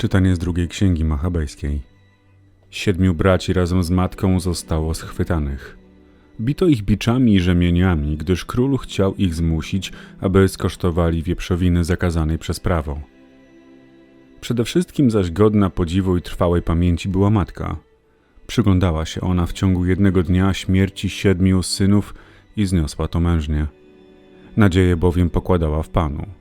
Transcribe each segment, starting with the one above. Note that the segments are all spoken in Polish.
Czytanie z drugiej księgi machabejskiej. Siedmiu braci razem z matką zostało schwytanych. Bito ich biczami i rzemieniami, gdyż król chciał ich zmusić, aby skosztowali wieprzowiny zakazanej przez prawo. Przede wszystkim zaś godna podziwu i trwałej pamięci była matka. Przyglądała się ona w ciągu jednego dnia śmierci siedmiu synów i zniosła to mężnie. Nadzieję bowiem pokładała w Panu.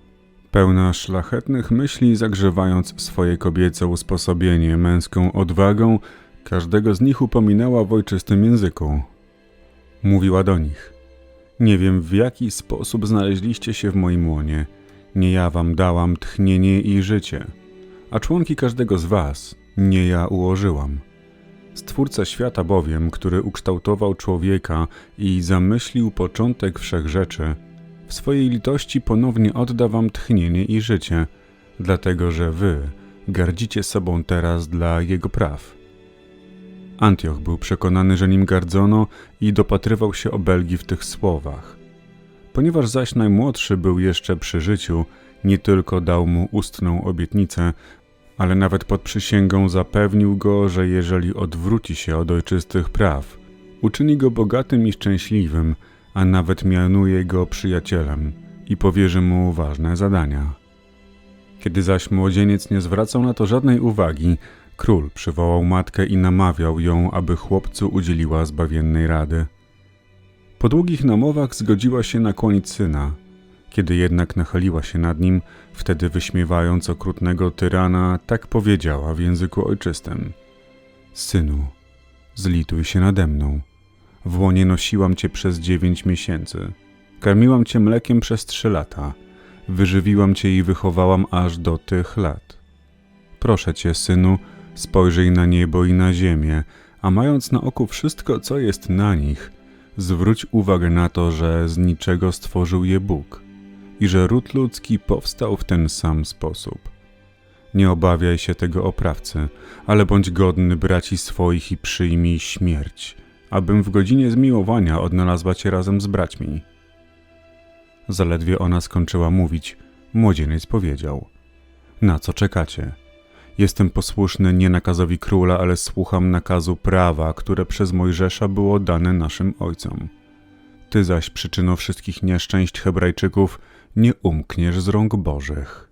Pełna szlachetnych myśli, zagrzewając swoje kobiece usposobienie męską odwagą, każdego z nich upominała w ojczystym języku. Mówiła do nich: Nie wiem, w jaki sposób znaleźliście się w moim łonie. Nie ja wam dałam tchnienie i życie, a członki każdego z was nie ja ułożyłam. Stwórca świata bowiem, który ukształtował człowieka i zamyślił początek wszech rzeczy, w swojej litości ponownie odda wam tchnienie i życie, dlatego że wy gardzicie sobą teraz dla jego praw. Antioch był przekonany, że nim gardzono i dopatrywał się obelgi w tych słowach. Ponieważ zaś najmłodszy był jeszcze przy życiu, nie tylko dał mu ustną obietnicę, ale nawet pod przysięgą zapewnił go, że jeżeli odwróci się od ojczystych praw, uczyni go bogatym i szczęśliwym, a nawet mianuje go przyjacielem i powierzy mu ważne zadania. Kiedy zaś młodzieniec nie zwracał na to żadnej uwagi, król przywołał matkę i namawiał ją, aby chłopcu udzieliła zbawiennej rady. Po długich namowach zgodziła się nakłonić syna. Kiedy jednak nachyliła się nad nim, wtedy wyśmiewając okrutnego tyrana, tak powiedziała w języku ojczystym: Synu, zlituj się nade mną. W łonie nosiłam cię przez dziewięć miesięcy. Karmiłam cię mlekiem przez trzy lata. Wyżywiłam cię i wychowałam aż do tych lat. Proszę cię, synu, spojrzyj na niebo i na ziemię, a mając na oku wszystko, co jest na nich, zwróć uwagę na to, że z niczego stworzył je Bóg i że ród ludzki powstał w ten sam sposób. Nie obawiaj się tego oprawcy, ale bądź godny braci swoich i przyjmij śmierć, abym w godzinie zmiłowania odnalazła cię razem z braćmi. Zaledwie ona skończyła mówić, młodzieniec powiedział: Na co czekacie? Jestem posłuszny nie nakazowi króla, ale słucham nakazu prawa, które przez Mojżesza było dane naszym ojcom. Ty zaś przyczyną wszystkich nieszczęść Hebrajczyków nie umkniesz z rąk Bożych.